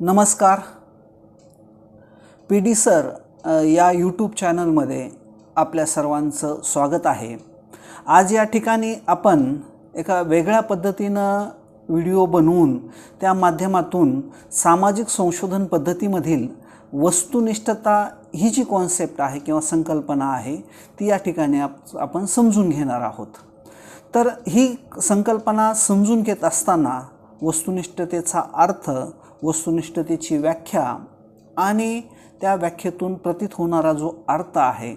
नमस्कार. P D sir या YouTube चॅनलमध्ये आपल्या सर्वांचं स्वागत आहे. आज या ठिकाणी आपण एका वेगळ्या पद्धतीनं व्हिडिओ बनवून त्या माध्यमातून सामाजिक संशोधन पद्धतीमधील वस्तुनिष्ठता ही जी कॉन्सेप्ट आहे किंवा संकल्पना आहे ती या ठिकाणी आप आपण समजून घेणार आहोत. तर ही संकल्पना समजून घेत असताना वस्तुनिष्ठतेचा अर्थ वस्तुनिष्ठतेची व्याख्या आणि त्या व्याख्येतून प्रतीत होणारा जो अर्थ आहे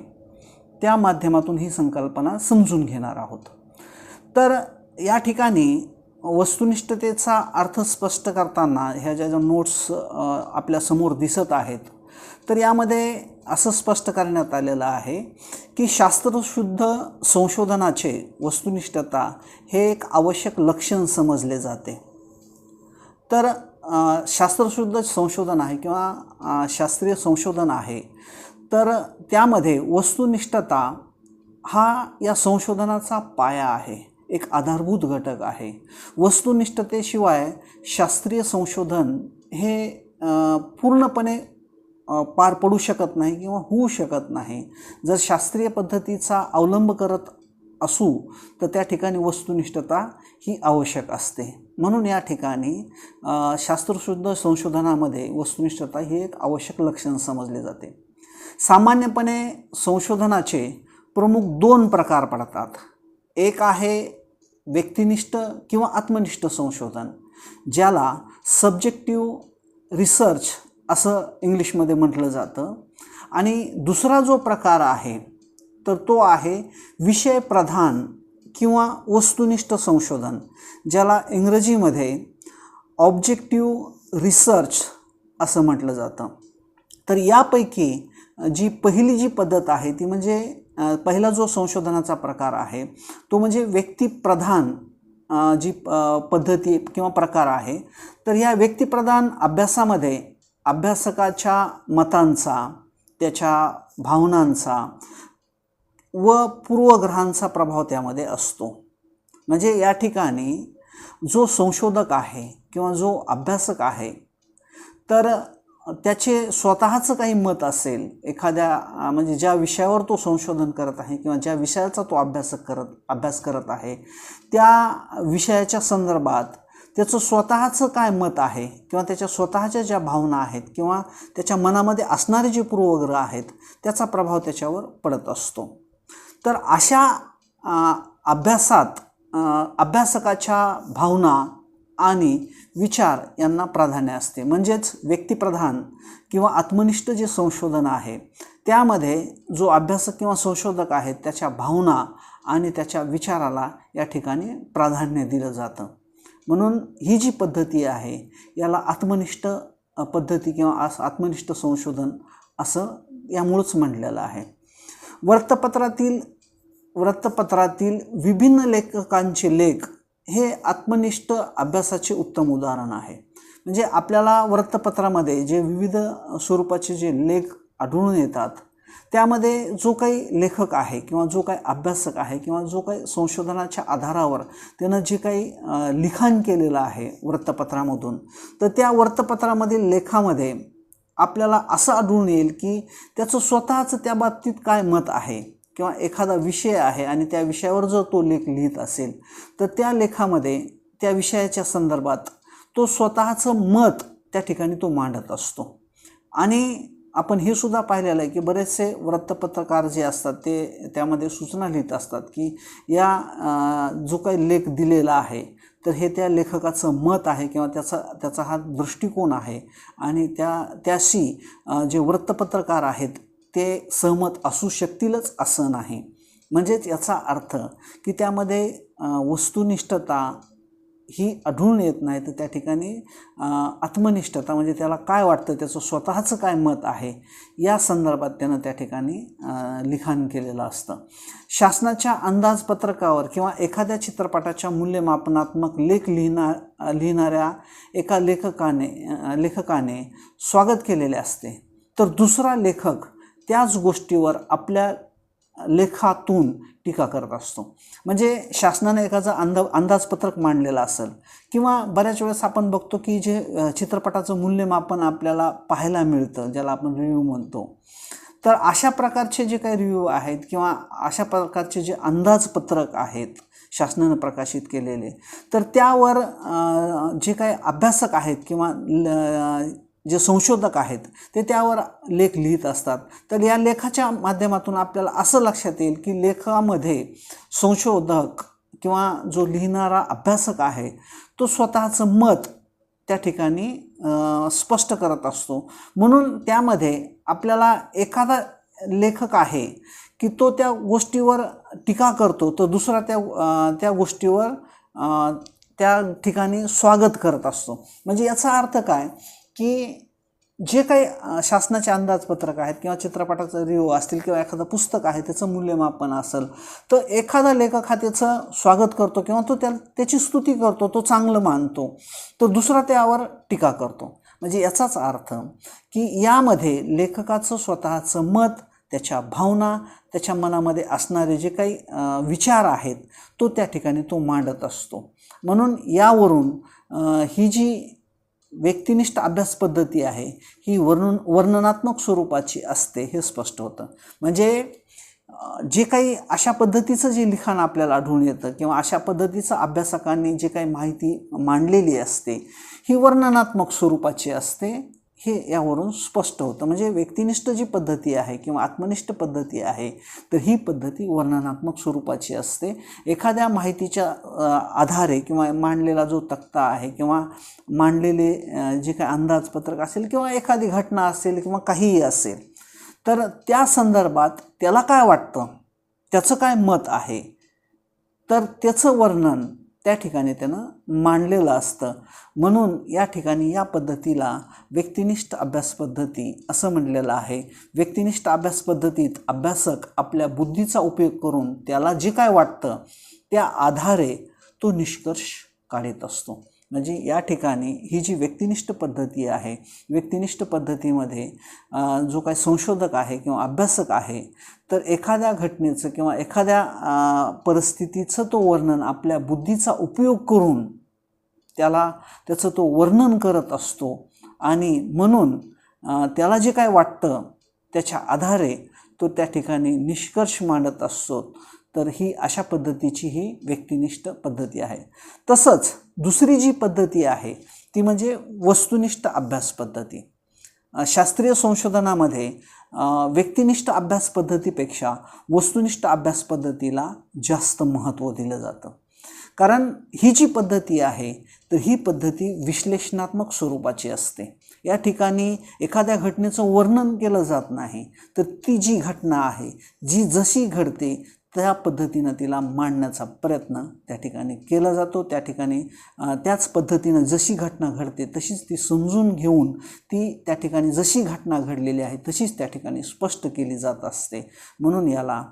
त्या माध्यमातून ही संकल्पना समजून घेणार आहोत. तर या ठिकाणी वस्तुनिष्ठतेचा अर्थ स्पष्ट करताना ह्या ज्या ज्या नोट्स आपल्यासमोर दिसत आहेत तर यामध्ये असं स्पष्ट करण्यात आलेलं आहे की शास्त्रशुद्ध संशोधनाचे वस्तुनिष्ठता हे एक आवश्यक लक्षण समजले जाते. तर शास्त्रशुद्ध संशोधन आहे किंवा शास्त्रीय संशोधन आहे. तर त्यामध्ये वस्तुनिष्ठता हा या संशोधनाचा पाया आहे. एक आधारभूत घटक आहे. वस्तुनिष्ठतेशिवाय शास्त्रीय संशोधन हे पूर्णपणे पार पडू शकत नाही किंवा होऊ शकत नाही. जर शास्त्रीय पद्धतीचा अवलंब करत असू तर त्या ठिकाणी वस्तुनिष्ठता ही आवश्यक असते. म्हणून या ठिकाणी शास्त्रशुद्ध संशोधनामध्ये वस्तुनिष्ठता ही एक आवश्यक लक्षण समजले जाते. सामान्यपणे संशोधनाचे प्रमुख दोन प्रकार पडतात. एक आहे व्यक्तिनिष्ठ किंवा आत्मनिष्ठ संशोधन ज्याला सब्जेक्टिव्ह रिसर्च असं इंग्लिशमध्ये म्हटलं जातं. आणि दुसरा जो प्रकार आहे तर तो आहे विषयप्रधान किंवा वस्तुनिष्ठ संशोधन ज्याला इंग्रजीमध्ये ऑब्जेक्टिव्ह रिसर्च असं म्हटलं जातं. तर यापैकी जी पहिली जी पद्धत आहे ती म्हणजे पहिला जो संशोधनाचा प्रकार आहे तो म्हणजे व्यक्तिप्रधान जी पद्धती किंवा प्रकार आहे तर या व्यक्तिप्रधान अभ्यासामध्ये अभ्यासकाच्या मतांचा त्याच्या भावनांचा व पूर्वग्रहांचा प्रभाव त्यामध्ये असतो. म्हणजे या ठिकाणी जो संशोधक आहे किंवा जो अभ्यासक आहे तर त्याचे स्वतःचं काही मत असेल एखाद्या म्हणजे ज्या विषयावर तो संशोधन करत आहे किंवा ज्या विषयाचा तो अभ्यास करत अभ्यास करत आहे त्या विषयाच्या संदर्भात त्याचं स्वतःचं काय मत आहे किंवा त्याच्या स्वतःच्या ज्या भावना आहेत किंवा त्याच्या मनामध्ये असणारे जे पूर्वग्रह आहेत त्याचा प्रभाव त्याच्यावर पडत असतो. तर अशा अभ्यासात अभ्यासकाच्या भावना आणि विचार यांना प्राधान्य असते. म्हणजेच व्यक्तिप्रधान किंवा आत्मनिष्ठ जे संशोधन आहे त्यामध्ये जो अभ्यासक किंवा संशोधक आहे त्याच्या भावना आणि त्याच्या विचाराला या ठिकाणी प्राधान्य दिलं जातं. म्हणून ही जी पद्धती आहे याला आत्मनिष्ठ पद्धती किंवा आस आत्मनिष्ठ संशोधन असं यामुळंच म्हटलेलं आहे. वृत्तपत्रातील वृत्तपत्रातील विभिन्न लेखकांचे लेख हे आत्मनिष्ठ अभ्यासाचे उत्तम उदाहरण आहे. म्हणजे आपल्याला वृत्तपत्रामध्ये जे विविध स्वरूपाचे जे लेख आढळून येतात त्यामध्ये जो काही लेखक आहे किंवा जो काही अभ्यासक आहे किंवा जो काही संशोधनाच्या आधारावर त्यानं जे काही लिखाण केलेलं आहे वृत्तपत्रामधून तर त्या वृत्तपत्रामधील लेखामध्ये आपल्याला असं आढळून येईल की त्याचं स्वतःचं त्या बाबतीत काय मत आहे किंवा एखादा विषय आहे आणि त्या विषयावर जर तो लेख लिहित असेल तर त्या लेखामध्ये त्या विषयाच्या संदर्भात तो स्वतःचं मत त्या ठिकाणी तो मांडत असतो. आणि आपण हे सुद्धा पाहिलेलं आहे की बरेचसे वृत्तपत्रकार जे असतात ते त्यामध्ये सूचना लिहित असतात की या जो काही लेख दिलेला आहे तर हे त्या लेखकाचं मत आहे किंवा त्याचा त्याचा हा दृष्टिकोन आहे. आणि त्या त्याशी जे वृत्तपत्रकार आहेत ते सहमत असू शकतीलच असं नाही. म्हणजेच याचा अर्थ की त्यामध्ये वस्तुनिष्ठता ही आढळून येत नाही तर त्या ठिकाणी आत्मनिष्ठता म्हणजे त्याला काय वाटतं त्याचं स्वतःचं काय मत आहे या संदर्भात त्यानं त्या ठिकाणी लिखाण केलेलं असतं. शासनाच्या अंदाजपत्रकावर किंवा एखाद्या चित्रपटाच्या मूल्यमापनात्मक लेख लिहिणा लिहिणाऱ्या एका लेखकाने लेखकाने स्वागत केलेले असते. तर दुसरा लेखक त्याच गोष्टीवर आपल्या लेखातून टीका करत असतो. म्हणजे शासनाने एखादं अंद अंदाजपत्रक मांडलेलं असेल किंवा बऱ्याच वेळेस आपण बघतो की जे चित्रपटाचं मूल्यमापन आपल्याला पाहायला मिळतं ज्याला आपण रिव्ह्यू म्हणतो. तर अशा प्रकारचे जे काही रिव्ह्यू आहेत किंवा अशा प्रकारचे जे अंदाजपत्रक आहेत शासनानं प्रकाशित केलेले तर त्यावर जे काही अभ्यासक आहेत किंवा ल- जे संशोधक आहेत ते त्यावर लेख लिहित असतात. तर या लेखाच्या माध्यमातून आपल्याला असं लक्षात येईल की लेखामध्ये संशोधक किंवा जो लिहिणारा अभ्यासक आहे तो स्वतःचं मत त्या ठिकाणी स्पष्ट करत असतो. म्हणून त्यामध्ये आपल्याला एखादा लेखक आहे की तो त्या गोष्टीवर टीका करतो तर दुसरा त्या त्या गोष्टीवर त्या ठिकाणी स्वागत करत असतो. म्हणजे याचा अर्थ काय? की जे काही शासनाचे अंदाजपत्रक आहेत किंवा चित्रपटाचं रिव्ह्यू असतील किंवा एखादं पुस्तक आहे त्याचं मूल्यमापन असेल तर एखादा लेखक हा त्याचं स्वागत करतो किंवा तो त्या त्याची स्तुती करतो तो चांगलं मानतो तर दुसरा त्यावर टीका करतो. म्हणजे याचाच अर्थ की यामध्ये लेखकाचं स्वतःचं मत त्याच्या भावना त्याच्या मनामध्ये असणारे जे काही विचार आहेत तो त्या ठिकाणी तो मांडत असतो. म्हणून यावरून ही जी व्यक्तिनिष्ठ अभ्यास पद्धती आहे ही वर्णन वर्णनात्मक स्वरूपाची असते हे स्पष्ट होतं. म्हणजे जे काही अशा पद्धतीचं जे लिखाण आपल्याला आढळून येतं किंवा अशा पद्धतीचं अभ्यासकांनी जे काही माहिती मांडलेली असते ही वर्णनात्मक स्वरूपाची असते. हे यावरून स्पष्ट होतं. म्हणजे व्यक्तिनिष्ठ जी पद्धती आहे किंवा आत्मनिष्ठ पद्धती आहे तर ही पद्धती वर्णनात्मक स्वरूपाची असते. एखाद्या माहितीच्या आधारे किंवा मांडलेला जो तक्ता आहे किंवा मांडलेले जे काही अंदाजपत्रक असेल किंवा एखादी घटना असेल किंवा काहीही असेल तर त्या संदर्भात त्याला काय वाटतं? त्याचं काय मत आहे? तर त्याचं वर्णन त्या ठिकाणी त्यानं मांडलेलं असतं. म्हणून या ठिकाणी या पद्धतीला व्यक्तिनिष्ठ अभ्यास पद्धती असं म्हणलेलं आहे. व्यक्तिनिष्ठ अभ्यास पद्धतीत अभ्यासक आपल्या बुद्धीचा उपयोग करून त्याला जे काय वाटतं त्या आधारे तो निष्कर्ष काढत असतो. म्हणजे या ठिकाणी ही जी व्यक्तिनिष्ठ पद्धती आहे व्यक्तिनिष्ठ पद्धतीमध्ये जो काही संशोधक आहे किंवा अभ्यासक आहे तर एखाद्या घटनेचं किंवा एखाद्या परिस्थितीचं तो वर्णन आपल्या बुद्धीचा उपयोग करून त्याला त्याचं तो वर्णन करत असतो. आणि म्हणून त्याला जे काय वाटतं त्याच्या आधारे तो त्या ठिकाणी निष्कर्ष मांडत असतो. तर ही अशा पद्धतीची ही व्यक्तिनिष्ठ पद्धती आहे. तसंच दुसरी जी पद्धती आहे ती म्हणजे वस्तुनिष्ठ अभ्यास पद्धती. शास्त्रीय संशोधनामध्ये व्यक्तिनिष्ठ अभ्यास पद्धतीपेक्षा वस्तुनिष्ठ अभ्यास पद्धतीला जास्त महत्त्व दिलं जातं. कारण ही जी पद्धती आहे तर ही पद्धती विश्लेषणात्मक स्वरूपाची असते. या ठिकाणी एखाद्या घटनेचं वर्णन केलं जात नाही तर ती जी घटना आहे जी जशी घडते त्या पद्धतीनं तिला मांडण्याचा प्रयत्न त्या ठिकाणी केला जातो. त्या ठिकाणी त्याच पद्धतीनं जशी घटना घडते तशीच ती समजून घेऊन ती त्या ठिकाणी जशी घटना घडलेली आहे तशीच त्या ठिकाणी स्पष्ट केली जात असते. म्हणून याला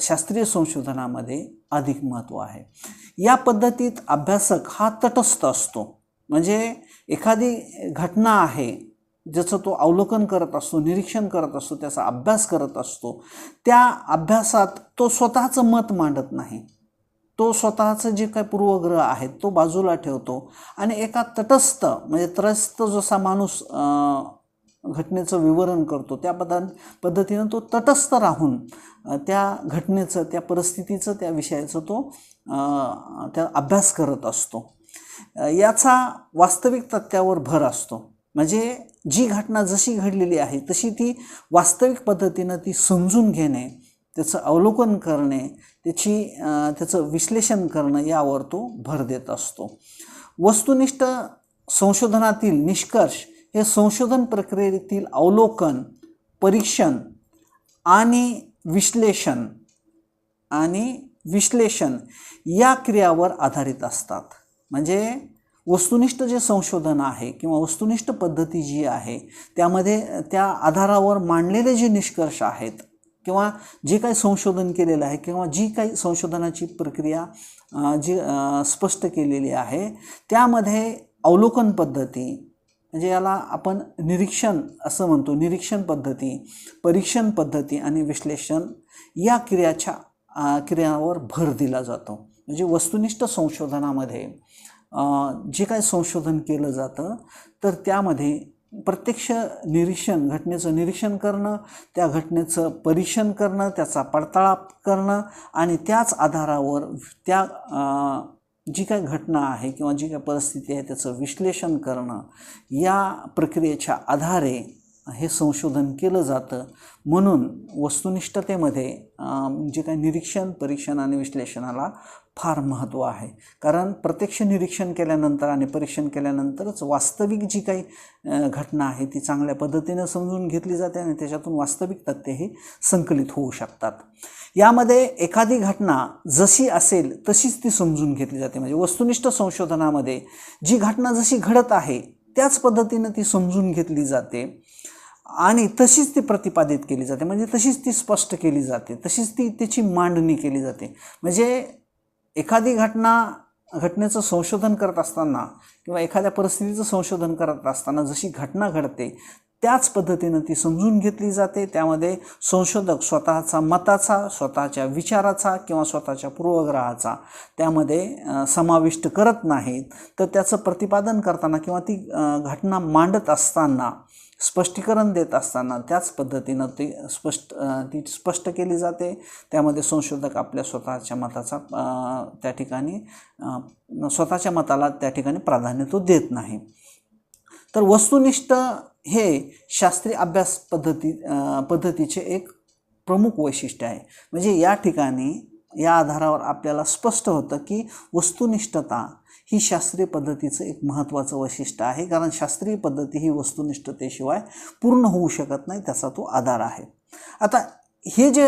शास्त्रीय संशोधनामध्ये अधिक महत्त्व आहे. या पद्धतीत अभ्यासक हा तटस्थ असतो. म्हणजे एखादी घटना आहे ज्याचं तो अवलोकन करत असतो निरीक्षण करत असतो त्याचा अभ्यास करत असतो त्या अभ्यासात तो स्वतःचं मत मांडत नाही. तो स्वतःचं जे काही पूर्वग्रह आहेत तो बाजूला ठेवतो आणि एका तटस्थ म्हणजे त्रस्त जसा माणूस घटनेचं विवरण करतो. त्या पदा पद्धतीनं तो तटस्थ राहून त्या घटनेचं त्या परिस्थितीचं त्या विषयाचं तो त्या अभ्यास करत असतो. याचा वास्तविक तथ्यावर भर असतो. म्हणजे जी घटना जशी घडलेली आहे तशी ती वास्तविक पद्धतीनं ती समजून घेणे त्याचं अवलोकन करणे त्याची त्याचं विश्लेषण करणं यावर तो भर देत असतो. वस्तुनिष्ठ संशोधनातील निष्कर्ष हे संशोधन प्रक्रियेतील अवलोकन परीक्षण आणि विश्लेषण आणि विश्लेषण या क्रियावर आधारित असतात. म्हणजे वस्तुनिष्ठ जे संशोधन आहे किंवा वस्तुनिष्ठ पद्धती जी आहे त्यामध्ये त्या आधारावर मांडलेले जे निष्कर्ष आहेत किंवा जे काही संशोधन केलेलं आहे किंवा जी काही संशोधनाची प्रक्रिया जी स्पष्ट केलेली आहे त्यामध्ये अवलोकन पद्धती म्हणजे याला आपण निरीक्षण असं म्हणतो. निरीक्षण पद्धती परीक्षण पद्धती आणि विश्लेषण या क्रियाच्या क्रियावर क्रियांवर भर दिला जातो. म्हणजे वस्तुनिष्ठ संशोधनामध्ये जे काय संशोधन केलं जातं तर त्यामध्ये प्रत्यक्ष निरीक्षण घटनेचं निरीक्षण करणं त्या घटनेचं परीक्षण करणं त्याचा पडताळा करणं आणि त्याच आधारावर त्या जी काय घटना आहे किंवा जी काय परिस्थिती आहे त्याचं विश्लेषण करणं या प्रक्रियेच्या आधारे हे संशोधन केलं जातं. म्हणून वस्तुनिष्ठतेमध्ये जे काही निरीक्षण परीक्षण आणि विश्लेषणाला फार महत्त्व आहे. कारण प्रत्यक्ष निरीक्षण केल्यानंतर आणि परीक्षण केल्यानंतरच वास्तविक जी काही घटना आहे ती चांगल्या पद्धतीनं समजून घेतली जाते आणि त्याच्यातून वास्तविक तथ्यही संकलित होऊ शकतात. यामध्ये एखादी घटना जशी असेल तशीच ती समजून घेतली जाते. म्हणजे वस्तुनिष्ठ संशोधनामध्ये जी घटना जशी घडत आहे त्याच पद्धतीनं ती समजून घेतली जाते आणि तशीच ती प्रतिपादित केली जाते. म्हणजे तशीच ती स्पष्ट केली जाते. तशीच ती त्याची मांडणी केली जाते. म्हणजे एखादी घटना घटनेचं संशोधन करत असताना किंवा एखाद्या परिस्थितीचं संशोधन करत असताना जशी घटना घडते त्याच पद्धतीनं ती समजून घेतली जाते. त्यामध्ये संशोधक स्वतःचा मताचा स्वतःच्या विचाराचा किंवा स्वतःच्या पूर्वग्रहाचा त्यामध्ये समाविष्ट करत नाहीत. तर त्याचं प्रतिपादन करताना किंवा ती घटना मांडत असताना स्पष्टीकरण देत असताना त्याच पद्धतीनं ती स्पष्ट ती स्पष्ट केली जाते. त्यामध्ये संशोधक आपल्या स्वतःच्या मताचा त्या ठिकाणी स्वतःच्या मताला त्या ठिकाणी प्राधान्य तो देत नाही. तर वस्तुनिष्ठ हे शास्त्रीय अभ्यास पद्धती पद्धतीचे एक प्रमुख वैशिष्ट्य आहे. म्हणजे या ठिकाणी या आधारावर आपल्याला स्पष्ट होतं की वस्तुनिष्ठता ही शास्त्रीय पद्धतीचं एक महत्त्वाचं वैशिष्ट्य आहे. कारण शास्त्रीय पद्धती ही वस्तुनिष्ठतेशिवाय पूर्ण होऊ शकत नाही त्याचा तो आधार आहे. आता हे जे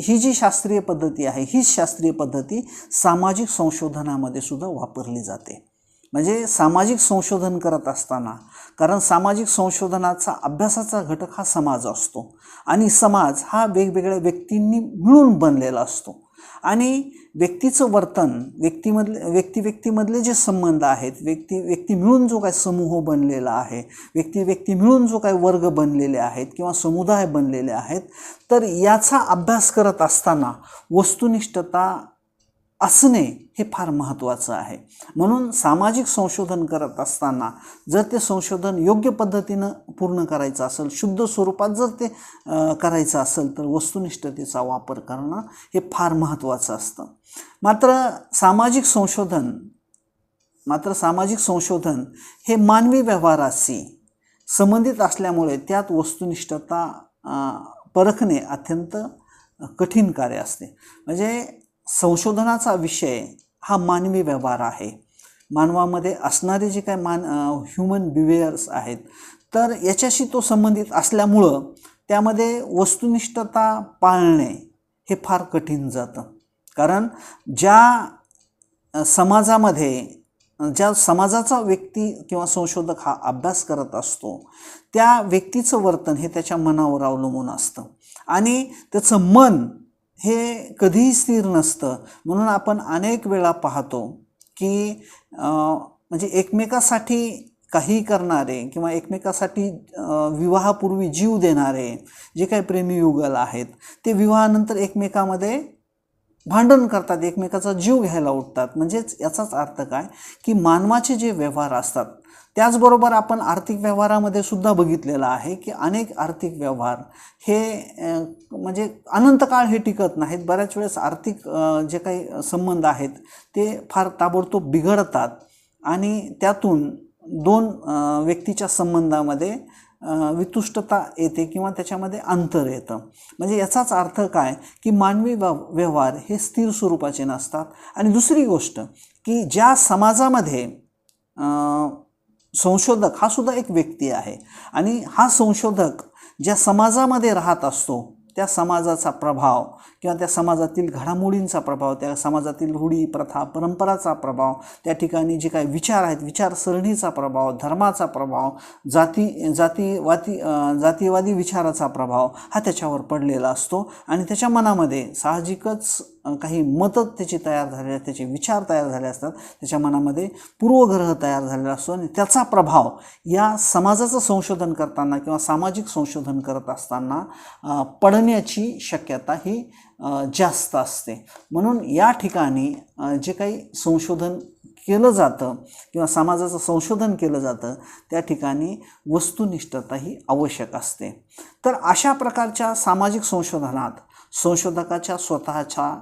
ही जी शास्त्रीय पद्धती आहे हीच शास्त्रीय पद्धती सामाजिक संशोधनामध्ये सुद्धा वापरली जाते. म्हणजे सामाजिक संशोधन करत असताना कारण सामाजिक संशोधनाचा अभ्यासाचा घटक हा समाज असतो. आणि समाज हा वेगवेगळ्या व्यक्तींनी मिळून बनलेला असतो. आणि व्यक्तीचं वर्तन व्यक्तीमधले व्यक्ती व्यक्तीमधले जे संबंध आहेत व्यक्ती व्यक्ती मिळून जो काय समूह बनलेला आहे व्यक्ती व्यक्ती मिळून जो काय वर्ग बनलेले आहेत किंवा समुदाय बनलेले आहेत तर याचा अभ्यास करत असताना वस्तुनिष्ठता असणे हे फार महत्त्वाचं आहे. म्हणून सामाजिक संशोधन करत असताना जर ते संशोधन योग्य पद्धतीनं पूर्ण करायचं असेल शुद्ध स्वरूपात जर ते करायचं असेल तर वस्तुनिष्ठतेचा वापर करणं हे फार महत्त्वाचं असतं. मात्र सामाजिक संशोधन मात्र सामाजिक संशोधन हे मानवी व्यवहाराशी संबंधित असल्यामुळे त्यात वस्तुनिष्ठता परखणे अत्यंत कठीण कार्य असते. म्हणजे संशोधनाचा विषय हा मानवी व्यवहार आहे. मानवामध्ये असणारे जे काय मान ह्युमन बिहेवियर्स आहेत तर याच्याशी तो संबंधित असल्यामुळं त्यामध्ये वस्तुनिष्ठता पाळणे हे फार कठीण जातं. कारण ज्या समाजामध्ये ज्या समाजाचा व्यक्ती किंवा संशोधक हा अभ्यास करत असतो त्या व्यक्तीचं वर्तन हे त्याच्या मनावर अवलंबून असतं. आणि त्याचं मन हे कधीही स्थिर नसतं. म्हणून आपण अनेक वेळा पाहतो की म्हणजे एकमेकासाठी काही करणारे किंवा एकमेकासाठी विवाहापूर्वी जीव देणारे जे काही प्रेमी युगल आहेत ते विवाहानंतर एकमेकामध्ये भांडण करतात एकमेकाचा जीव घ्यायला उठतात म्हणजेच याचाच अर्थ काय? की मानवाचे जे व्यवहार असतात त्याचबरोबर आपण आर्थिक व्यवहारामध्ये सुद्धा बघितलेलं आहे की अनेक आर्थिक व्यवहार हे म्हणजे अनंत काळ हे टिकत नाहीत. बऱ्याच वेळेस आर्थिक जे काही संबंध आहेत ते फार ताबडतोब बिघडतात आणि त्यातून दोन व्यक्तीच्या संबंधामध्ये वितुष्टता येते किंवा त्याच्यामध्ये अंतर येतं. म्हणजे याचाच अर्थ काय की मानवी व्यवहार हे स्थिर स्वरूपाचे नसतात. आणि दुसरी गोष्ट की ज्या समाजामध्ये संशोधक हा सुद्धा एक व्यक्ती आहे. आणि हा संशोधक ज्या समाजामध्ये राहत असतो त्या समाजाचा प्रभाव किंवा त्या समाजातील घडामोडींचा प्रभाव त्या समाजातील रूढी प्रथा परंपराचा प्रभाव त्या ठिकाणी जे काही विचार आहेत विचारसरणीचा प्रभाव धर्माचा प्रभाव जाती जातीवादी जातीवादी विचाराचा प्रभाव हा त्याच्यावर पडलेला असतो. आणि त्याच्या मनामध्ये साहजिकच काही मतं त्याची तयार झालेली त्याचे विचार तयार झाले असतात त्याच्या मनामध्ये पूर्वग्रह तयार झालेला असतो. आणि त्याचा प्रभाव या समाजाचं संशोधन करताना किंवा सामाजिक संशोधन करत असताना पडण्याची शक्यता ही जास्त असते. म्हणून या ठिकाणी जे काही संशोधन केलं जातं किंवा समाजाचं संशोधन केलं जातं त्या ठिकाणी वस्तुनिष्ठता ही आवश्यक असते. तर अशा प्रकारच्या सामाजिक संशोधनात संशोधकाच्या स्वतःच्या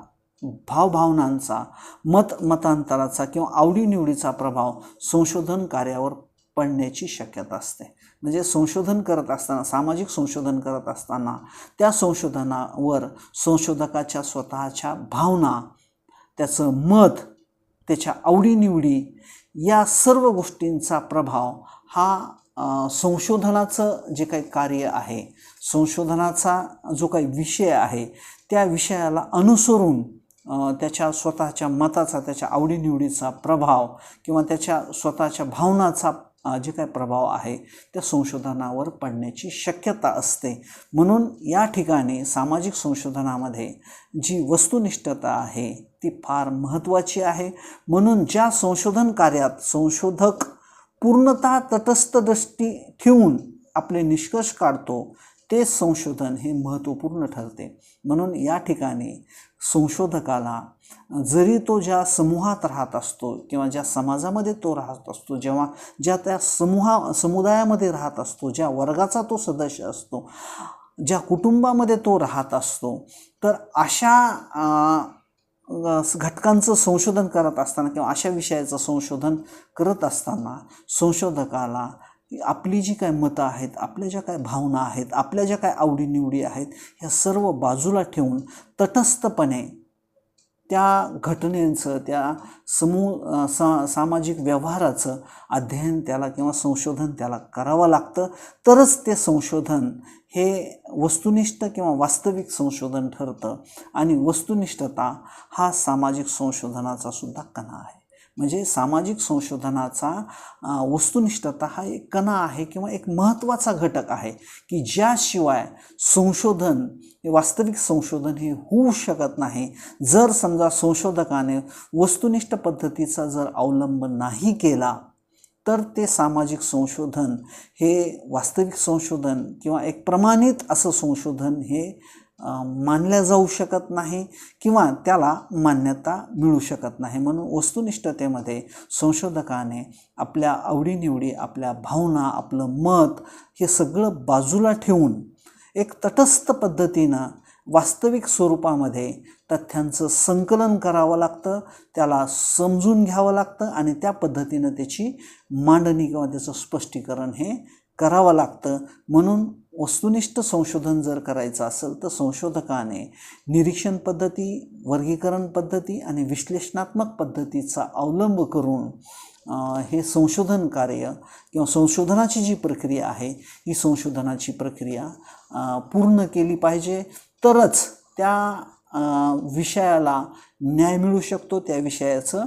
भावभावनांचा मत मतांतराचा किंवा आवडीनिवडीचा प्रभाव संशोधन कार्यावर पडण्याची शक्यता असते. म्हणजे संशोधन करत असताना सामाजिक संशोधन करत असताना त्या संशोधनावर संशोधकाच्या स्वतःच्या भावना त्याचं मत त्याच्या आवडीनिवडी या सर्व गोष्टींचा प्रभाव हा संशोधनाचं जे काही कार्य आहे संशोधनाचा जो काही विषय आहे त्या विषयाला अनुसरून त्याच्या स्वतःच्या मताचा त्याच्या आवडीनिवडीचा प्रभाव किंवा त्याच्या स्वतःच्या भावनाचा जे काय प्रभाव आहे त्या संशोधनावर पडण्याची शक्यता असते. म्हणून या ठिकाणी सामाजिक संशोधनामध्ये जी वस्तुनिष्ठता आहे ती फार महत्त्वाची आहे. म्हणून ज्या संशोधन कार्यात संशोधक पूर्णतः तटस्थ दृष्टी ठेवून आपले निष्कर्ष काढतो ते संशोधन हे महत्त्वपूर्ण ठरते. म्हणून या ठिकाणी संशोधकाला जरी तो ज्या समूहात राहत असतो किंवा ज्या समाजामध्ये तो राहत असतो जेव्हा ज्या त्या समूहा समुदायामध्ये राहत असतो ज्या वर्गाचा तो सदस्य असतो ज्या कुटुंबामध्ये तो राहत असतो तर अशा घटकांचं संशोधन करत असताना किंवा अशा विषयाचं संशोधन करत असताना संशोधकाला आपली जी काय मतं आहेत आपल्या ज्या काय भावना आहेत आपल्या ज्या काय आवडीनिवडी आहेत ह्या सर्व बाजूला ठेवून तटस्थपणे त्या घटनेचं त्या समूह सा सामाजिक व्यवहाराचं अध्ययन त्याला किंवा संशोधन त्याला करावं लागतं. तरच ते संशोधन हे वस्तुनिष्ठ किंवा वास्तविक संशोधन ठरतं. आणि वस्तुनिष्ठता हा सामाजिक संशोधनाचा सुद्धा कणा आहे. म्हणजे सामाजिक संशोधनाचा वस्तुनिष्ठता हा एक कणा आहे किंवा एक महत्त्वाचा घटक आहे की ज्याशिवाय संशोधन हे वास्तविक संशोधन हे होऊ शकत नाही. जर समजा संशोधकाने वस्तुनिष्ठ पद्धतीचा जर अवलंब नाही केला तर ते सामाजिक संशोधन हे वास्तविक संशोधन किंवा एक प्रमाणित असं संशोधन हे मानल्या जाऊ शकत नाही किंवा त्याला मान्यता मिळू शकत नाही. म्हणून वस्तुनिष्ठतेमध्ये संशोधकाने आपल्या आवडीनिवडी आपल्या भावना आपलं मत हे सगळं बाजूला ठेवून एक तटस्थ पद्धतीनं वास्तविक स्वरूपामध्ये तथ्यांचं संकलन करावं लागतं त्याला समजून घ्यावं लागतं आणि त्या पद्धतीनं त्याची मांडणी किंवा त्याचं स्पष्टीकरण हे करावं लागतं. म्हणून वस्तुनिष्ठ संशोधन जर करायचं असेल तर संशोधकाने निरीक्षण पद्धती वर्गीकरण पद्धती आणि विश्लेषणात्मक पद्धतीचा अवलंब करून हे संशोधन कार्य किंवा संशोधनाची जी प्रक्रिया आहे ही संशोधनाची प्रक्रिया पूर्ण केली पाहिजे. तरच त्या विषयाला न्याय मिळू शकतो. त्या विषयाचं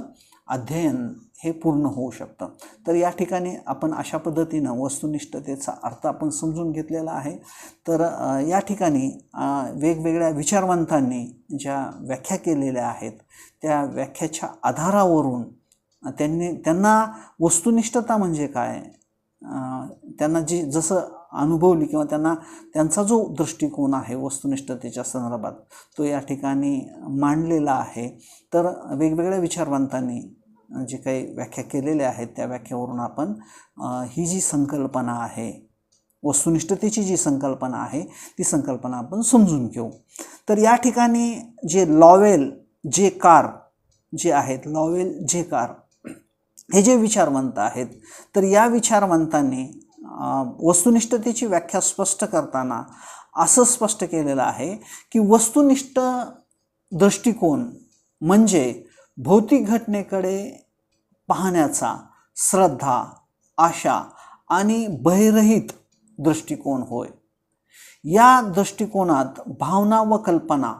अध्ययन हे पूर्ण होऊ शकतं. तर या ठिकाणी आपण अशा पद्धतीनं वस्तुनिष्ठतेचा अर्थ आपण समजून घेतलेला आहे. तर या ठिकाणी वेगवेगळ्या विचारवंतांनी ज्या व्याख्या केलेल्या आहेत त्या व्याख्याच्या आधारावरून त्यांनी त्यांना वस्तुनिष्ठता म्हणजे काय? त्यांना जी जसं अनुभवली किंवा त्यांना त्यांचा जो दृष्टिकोन आहे वस्तुनिष्ठतेच्या संदर्भात तो या ठिकाणी मांडलेला आहे. तर वेगवेगळ्या विचारवंतांनी जे काही व्याख्या केलेल्या आहेत त्या व्याख्यावरून आपण ही जी संकल्पना आहे वस्तुनिष्ठतेची जी संकल्पना आहे ती संकल्पना आपण समजून घेऊ. तर या ठिकाणी जे लॉवेल जे कार जे आहेत लॉवेल जे कार हे जे विचारवंत आहेत तर या विचारवंतांनी वस्तुनिष्ठतेची व्याख्या स्पष्ट करताना असं स्पष्ट केलेलं आहे की वस्तुनिष्ठ दृष्टिकोन म्हणजे भौतिक घटनेकडे पाहण्याचा श्रद्धा आशा आणि भयरहित दृष्टिकोन होय. या दृष्टिकोनात भावना व कल्पना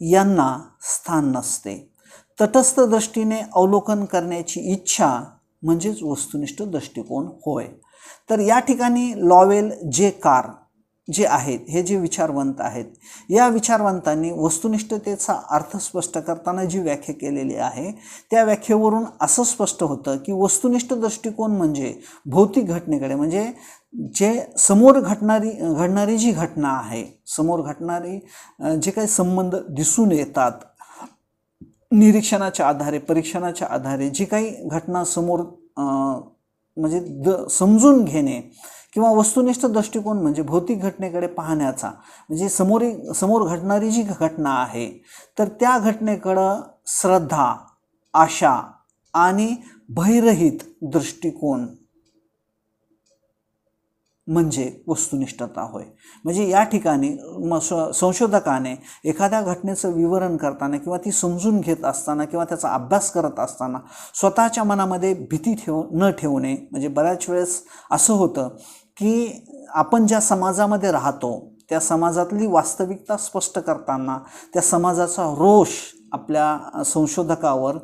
यांना स्थान नसते. तटस्थ दृष्टीने अवलोकन करण्याची इच्छा म्हणजेच वस्तुनिष्ठ दृष्टिकोन होय. तर या ठिकाणी लॉवेल जे कार जे आहेत हे जे विचारवंत आहेत या विचारवंतांनी वस्तुनिष्ठतेचा अर्थ स्पष्ट करताना जी व्याख्या केलेली आहे त्या व्याख्येवरून असं स्पष्ट होतं की वस्तुनिष्ठ दृष्टिकोन म्हणजे भौतिक घटनेकडे म्हणजे जे समोर घटणारी घडणारी जी घटना आहे समोर घटणारी जे काही संबंध दिसून येतात निरीक्षणाच्या आधारे परीक्षणाच्या आधारे जी काही घटना समोर म्हणजे द समजून घेणे किंवा वस्तुनिष्ठ दृष्टिकोन म्हणजे भौतिक घटनेकडे पाहण्याचा म्हणजे समोरी समोर घडणारी जी घटना आहे तर त्या घटनेकडं श्रद्धा आशा आणि भयरहित दृष्टिकोन म्हणजे वस्तुनिष्ठता होय. म्हणजे या ठिकाणी म स संशोधकाने एखाद्या घटनेचं विवरण करताना किंवा ती समजून घेत असताना किंवा त्याचा अभ्यास करत असताना स्वतःच्या मनामध्ये भीती ठेव न ठेवणे म्हणजे बऱ्याच वेळेस असं होतं की आपण ज्या समाजामध्ये राहतो त्या समाजातली वास्तविकता स्पष्ट करताना त्या समाजाचा रोष आपल्या संशोधकावर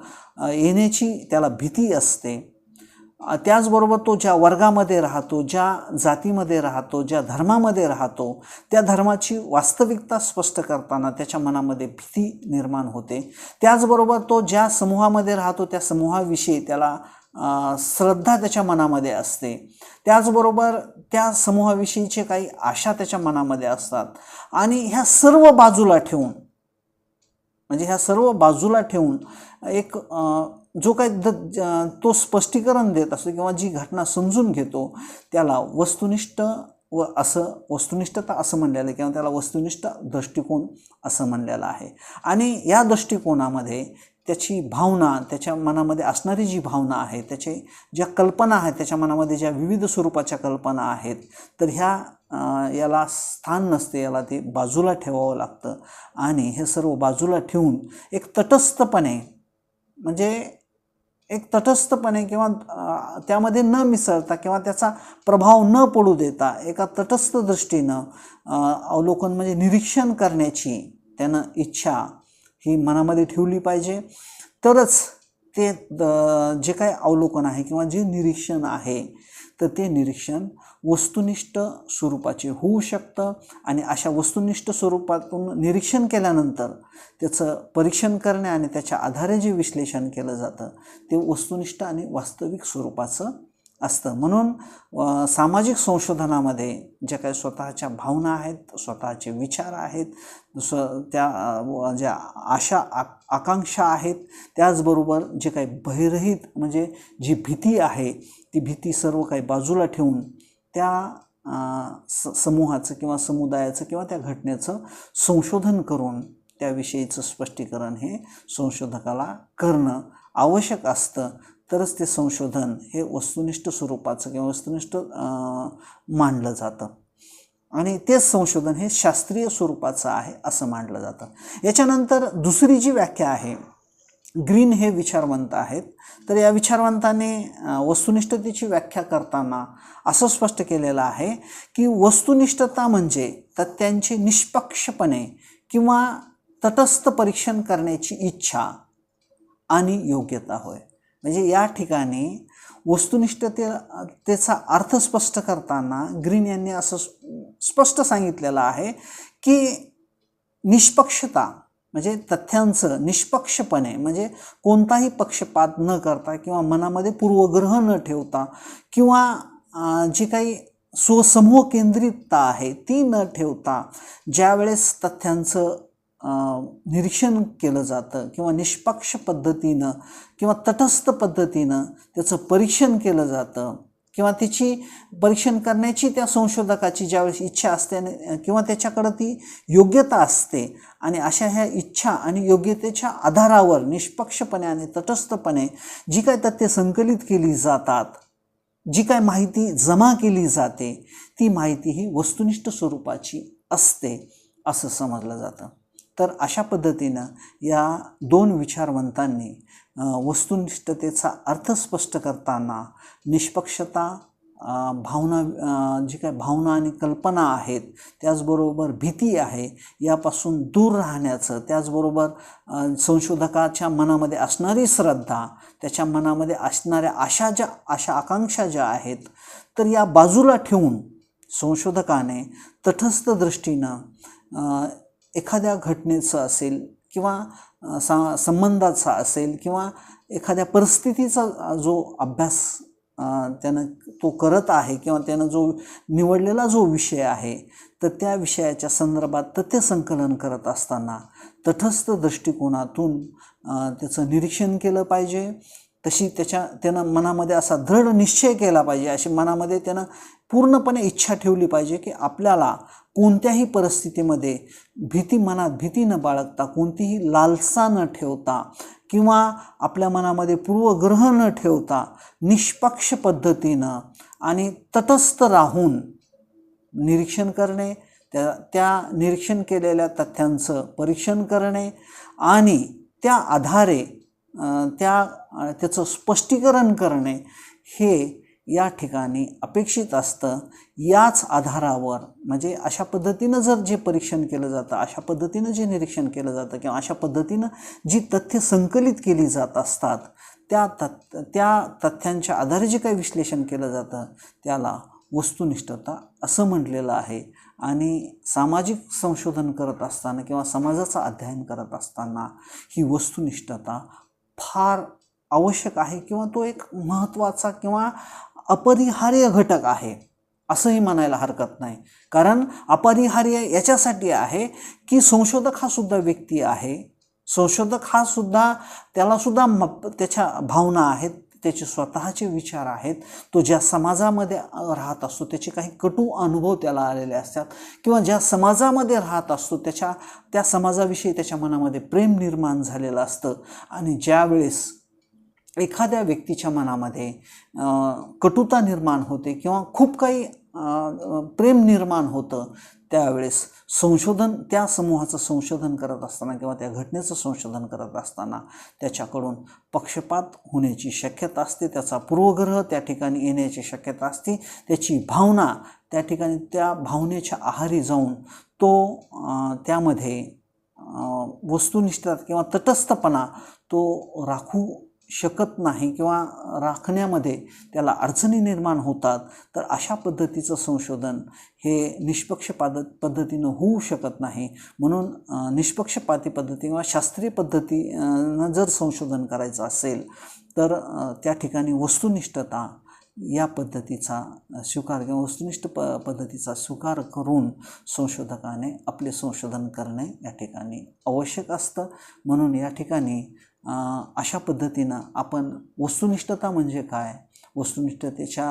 येण्याची त्याला भीती असते. त्याचबरोबर तो ज्या वर्गामध्ये राहतो ज्या जातीमध्ये राहतो ज्या धर्मामध्ये राहतो त्या धर्माची वास्तविकता स्पष्ट करताना त्याच्या मनामध्ये भीती निर्माण होते. त्याचबरोबर तो ज्या समूहामध्ये राहतो त्या समूहाविषयी त्याला श्रद्धा त्याच्या मनामध्ये असते. त्याचबरोबर त्या समूहाविषयीचे काही आशा त्याच्या मनामध्ये असतात. आणि ह्या सर्व बाजूला ठेवून म्हणजे ह्या सर्व बाजूला ठेवून एक जो काही द तो स्पष्टीकरण देत असतो किंवा जी घटना समजून घेतो त्याला वस्तुनिष्ठ व असं वस्तुनिष्ठता असं म्हणलेलं आहे किंवा त्याला वस्तुनिष्ठ दृष्टिकोन असं म्हणलेलं आहे. आणि या दृष्टिकोनामध्ये त्याची भावना त्याच्या मनामध्ये असणारी जी भावना आहे त्याचे ज्या कल्पना आहेत त्याच्या मनामध्ये ज्या विविध स्वरूपाच्या कल्पना आहेत तर ह्या याला स्थान नसते याला ते बाजूला ठेवावं लागतं. आणि हे सर्व बाजूला ठेवून एक तटस्थपणे म्हणजे एक तटस्थपणे किंवा त्यामध्ये न मिसळता किंवा त्याचा प्रभाव न पडू देता एका तटस्थ दृष्टीनं अवलोकन म्हणजे निरीक्षण करण्याची त्यानं इच्छा ही मनामध्ये ठेवली पाहिजे. तरच ते द- जे काही अवलोकन आहे किंवा जे निरीक्षण आहे तर ते निरीक्षण वस्तुनिष्ठ स्वरूपाचे होऊ शकतं आणि अशा वस्तुनिष्ठ स्वरूपातून निरीक्षण केल्यानंतर त्याचं परीक्षण करणे आणि त्याच्या आधारे जे विश्लेषण केलं जातं ते वस्तुनिष्ठ आणि वास्तविक स्वरूपाचं असतं. म्हणून सामाजिक संशोधनामध्ये ज्या काही स्वतःच्या भावना आहेत स्वतःचे विचार आहेत स्व त्या ज्या आशा आ आकांक्षा आहेत त्याचबरोबर जे काही बहिरहित म्हणजे जी भीती आहे ती भीती सर्व काही बाजूला ठेवून त्या स समूहाचं किंवा समुदायाचं किंवा त्या घटनेचं संशोधन करून त्याविषयीचं स्पष्टीकरण हे संशोधकाला करणं आवश्यक असतं. तरच ते संशोधन हे वस्तुनिष्ठ स्वरूपाचं किंवा वस्तुनिष्ठ मांडलं मानलं जातं. आणि तेच संशोधन हे शास्त्रीय स्वरूपाचं आहे असं मानलं जातं. याच्यानंतर दुसरी जी व्याख्या आहे ग्रीन हे विचारवंत आहेत. तर या विचारवंताने वस्तुनिष्ठतेची व्याख्या करताना असं स्पष्ट केलेलं आहे की वस्तुनिष्ठता म्हणजे तथ्यांचे निष्पक्षपणे किंवा तटस्थ परीक्षण करण्याची इच्छा आणि योग्यता होय. म्हणजे या ठिकाणी वस्तुनिष्ठते त्याचा अर्थ स्पष्ट करताना ग्रीन यांनी असं स्पष्ट सांगितलेलं आहे की निष्पक्षता म्हणजे तथ्यांचं निष्पक्षपणे म्हणजे कोणताही पक्षपात न करता किंवा मनामध्ये पूर्वग्रह न ठेवता किंवा जी काही स्वसमूह केंद्रितता आहे ती न ठेवता ज्यावेळेस तथ्यांचं निरीक्षण केलं जातं किंवा निष्पक्ष पद्धतीनं किंवा तटस्थ पद्धतीनं त्याचं परीक्षण केलं जातं किंवा त्याची परीक्षण करण्याची त्या संशोधकाची ज्यावेळेस इच्छा असते आणि किंवा त्याच्याकडं ती योग्यता असते आणि अशा ह्या इच्छा आणि योग्यतेच्या आधारावर निष्पक्षपणे आणि तटस्थपणे जी काय तथ्य संकलित केली जातात जी काय माहिती जमा केली जाते ती माहिती ही वस्तुनिष्ठ स्वरूपाची असते असं समजलं जातं. तर अशा पद्धतीनं या दोन विचारवंतांनी वस्तुनिष्ठतेचा अर्थ स्पष्ट करताना निष्पक्षता भावना जी काय भावना आणि कल्पना आहेत त्याचबरोबर भीती आहे यापासून दूर राहण्याचं त्याचबरोबर संशोधकाच्या मनामध्ये असणारी श्रद्धा त्याच्या मनामध्ये असणाऱ्या आशा ज्या आशा आकांक्षा ज्या आहेत तर या बाजूला ठेवून संशोधकाने तटस्थ दृष्टीनं एखाद्या घटनेचं असेल किंवा सा संबंधाचा असेल किंवा एखाद्या परिस्थितीचा जो अभ्यास त्यानं तो करत आहे किंवा त्यानं जो निवडलेला जो विषय आहे तर त्या विषयाच्या संदर्भात तथ्य संकलन करत असताना तटस्थ दृष्टिकोनातून त्याचं निरीक्षण केलं पाहिजे. तशी त्याच्या त्यानं मनामध्ये असा दृढ निश्चय केला पाहिजे अशी मनामध्ये त्यानं पूर्णपणे इच्छा ठेवली पाहिजे की आपल्याला कोणत्याही परिस्थितीमध्ये भीती मनात भीती न बाळगता कोणतीही लालसा न ठेवता किंवा आपल्या मनामध्ये पूर्वग्रह न ठेवता निष्पक्ष पद्धतीनं आणि तटस्थ राहून निरीक्षण करणे त्या त्या निरीक्षण केलेल्या तथ्यांचं परीक्षण करणे आणि त्या आधारे त्या त्याचं स्पष्टीकरण करणे हे या ठिकाणी अपेक्षित असतं याच आधारावर म्हणजे अशा पद्धतीनं जर जे परीक्षण केलं जातं अशा पद्धतीनं जे निरीक्षण केलं जातं किंवा अशा पद्धतीनं जी तथ्य संकलित केली जात असतात त्या तत् त्या तथ्यांच्या आधारे जे काही विश्लेषण केलं जातं त्याला वस्तुनिष्ठता असं म्हटलेलं आहे. आणि सामाजिक संशोधन करत असताना किंवा समाजाचं अध्ययन करत असताना ही वस्तुनिष्ठता फार आवश्यक आहे किंवा तो एक महत्त्वाचा किंवा अपरिहार्य घटक आहे. असंही म्हणायला हरकत नाही. कारण अपरिहार्य याच्यासाठी आहे की संशोधक हा सुद्धा व्यक्ती आहे. संशोधक हा सुद्धा त्यालासुद्धा म त्याच्या भावना आहेत त्याचे स्वतःचे विचार आहेत. तो ज्या समाजामध्ये राहत असतो त्याचे काही कटू अनुभव त्याला आलेले असतात. किंवा ज्या समाजामध्ये राहत असतो त्याच्या त्या समाजाविषयी त्याच्या मनामध्ये प्रेम निर्माण झालेलं असतं. आणि ज्यावेळेस एखाद्या व्यक्तीच्या मनामध्ये कटुता निर्माण होते किंवा खूप काही प्रेम निर्माण होतं त्यावेळेस संशोधन त्या समूहाचं संशोधन करत असताना किंवा त्या घटनेचं संशोधन करत असताना त्याच्याकडून पक्षपात होण्याची शक्यता असते त्याचा पूर्वग्रह त्या ठिकाणी येण्याची शक्यता असते त्याची भावना त्या ठिकाणी त्या भावनेच्या आहारी जाऊन तो त्यामध्ये वस्तुनिष्ठता किंवा तटस्थपणा तो राखू शकत नाही किंवा राखण्यामध्ये त्याला अडचणी निर्माण होतात तर अशा पद्धतीचं संशोधन हे निष्पक्षपात पद्धतीनं होऊ शकत नाही. म्हणून निष्पक्षपाती पद्धती किंवा शास्त्रीय पद्धतीनं जर संशोधन करायचं असेल तर त्या ठिकाणी वस्तुनिष्ठता या पद्धतीचा स्वीकार किंवा वस्तुनिष्ठ प पद्धतीचा स्वीकार करून संशोधकाने आपले संशोधन करणे या ठिकाणी आवश्यक असतं. म्हणून या ठिकाणी अशा पद्धतीनं आपण वस्तुनिष्ठता म्हणजे काय? वस्तुनिष्ठतेच्या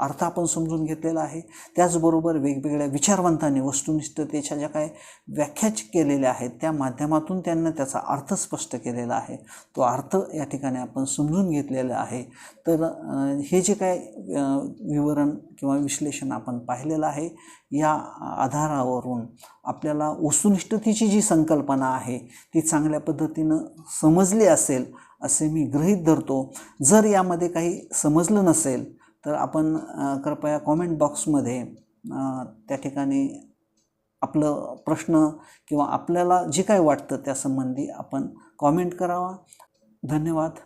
अर्थ आपण समजून घेतलेला आहे. त्याचबरोबर वेगवेगळ्या विचारवंतांनी वस्तुनिष्ठतेच्या ज्या काय व्याख्या केलेल्या आहेत त्या माध्यमातून त्यांना त्याचा अर्थ स्पष्ट केलेला आहे. तो अर्थ या ठिकाणी आपण समजून घेतलेला आहे. तर हे जे काय विवरण किंवा विश्लेषण आपण पाहिलेलं आहे या आधारावरून आपल्याला वस्तुनिष्ठतेची जी संकल्पना आहे ती चांगल्या पद्धतीनं समजली असेल असे मी गृहीत धरतो. जर यामध्ये काही समजलं नसेल तर आपण कृपया कॉमेंट बॉक्समध्ये त्या ठिकाणी आपलं प्रश्न किंवा आपल्याला जे काय वाटतं त्यासंबंधी आपण कॉमेंट करावा. धन्यवाद.